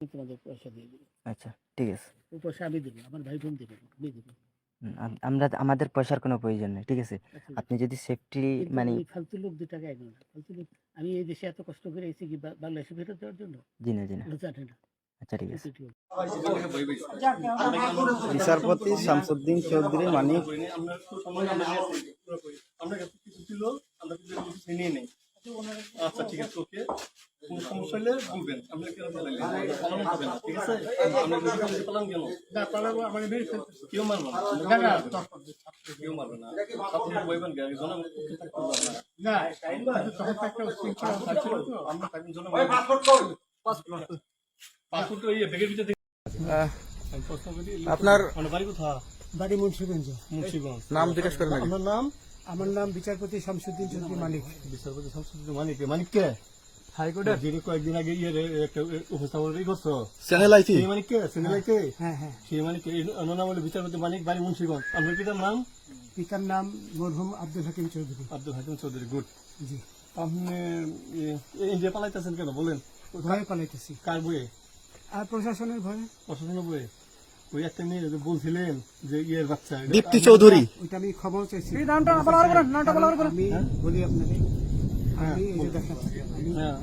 আমি তোমাদের পয়সা দিয়ে দেবো। আচ্ছা ঠিক আছে। ও পয়সা আমি দেবো আমার ভাই বোন দেবে আমি দেবো। আমরা আমাদের পয়সার কোনো প্রয়োজন নেই ঠিক আছে? আচ্ছা, আপনি যদি সেফটি মানে ফালতু লোক দু টাকা এগো না ফালতু লোক আমি এই দেশে এত কষ্ট করে এসেছি কি বাংলাদেশে ফেরত দেওয়ার জন্য? জি না জি না। জানে না। আচ্ছা ঠিক আছে। বিচারপতি শামসুদ্দিন চৌধুরী মানিক। আমরা কিছু ছিল আমরা কিছু কিছু নিয়ে নেই। আচ্ছা ঠিক আছে ওকে। কোন সমস্যা হলে বলবেন। আমরা কেন পালাইলেন পালানো হবে না ঠিক আছে? আমরা কিছু পালান কেন না পালাবো আমাকে মেরে ফেলতে কেউ মারবে না। না না কেউ মারবে না। আপনি বইবেন গাড়ি জন না তখন একটা শৃঙ্খলা তো আমরা পাসপোর্ট আপনার আপনার বাড়ি কোথায়? বাড়ি মুন্সিগঞ্জ। মুন্সিগঞ্জ। নাম জিজ্ঞেস করেন নাম আমার নাম বিচারপতি শামসুদ্দিন চৌধুরী মালিক বিচারপতি শামসুদ্দিন মানিক মানিক কে? যিনি কয়েকদিন আগে ইয়ে একটা উপস্থাপন করছ। চ্যানেল আইসি সেই মানিক কে? হ্যাঁ হ্যাঁ সেই মানিক নাম হলো বিচারপতি মানিক বাড়ি মুন্সিগঞ্জ। আপনার পিতার নাম? পিতার নাম মরহুম আব্দুল হাকিম চৌধুরী। আব্দুল হাকিম চৌধুরী গুড। জি। আপনি ইন্ডিয়া পালাইতেছেন কেন? বলেন। ভয়ে পালাইতেছি। কার বইয়ে আর প্রশাসনের ভয়ে। প্রশাসনের বইয়ে ওই একটা মেয়ে যে বলছিলেন যে ইয়ের বাচ্চা দীপ্তি চৌধুরী। ওইটা আমি খবর চাইছি। নামটা বলা হবে নামটা বলা হবে আমি বলি আপনাকে আমি এই যে দেখেন আমি হ্যাঁ।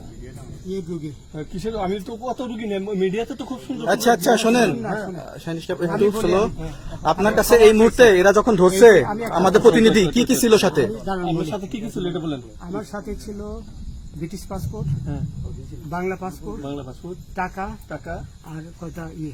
ইয়ে রুগী কিসের আমি তো কত রুগী নেই মিডিয়াতে তো খুব সুন্দর আচ্ছা আচ্ছা শোনেন। আপনার কাছে এই মুহূর্তে এরা যখন ধরছে আমাদের প্রতিনিধি কি কি ছিল সাথে? আপনার সাথে কি কি ছিল এটা বলেন। আমার সাথে ছিল ব্রিটিশ পাসপোর্ট হ্যাঁ। Bangla passport Bangla passport. টাকা টাকা। আর কয়টা ইয়ে।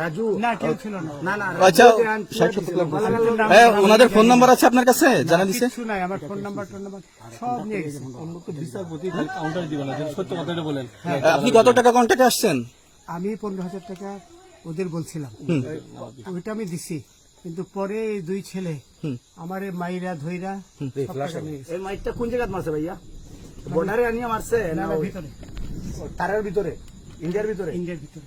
রাজু না কেউ ছিল না। না আচ্ছা। হ্যাঁ, ওনাদের ফোন নাম্বার আছে আপনার কাছে? জানা দিছে। কিছু নাই আমার ফোন নাম্বার টোন নাম্বার সব নিয়ে গেছে। অন্য বিচারপতি কাউন্টার দিবে না সত্য কথাটা বলেন। আপনি কত টাকা কন্ট্যাক্টে আসছেন? আমি পনেরো হাজার টাকা ওদের বলছিলাম। ওইটা আমি দিছি কিন্তু পরে দুই ছেলে আমার এই মাইরা ধইরা গেছে। এই মাইকটা কোন জায়গায় মারছে ভাইয়া? বর্ডারে আনিয়ে মারছে না, ভিতরে। তারের ভিতরে? ইন্ডিয়ার ভিতরে? ইন্ডিয়ার ভিতরে।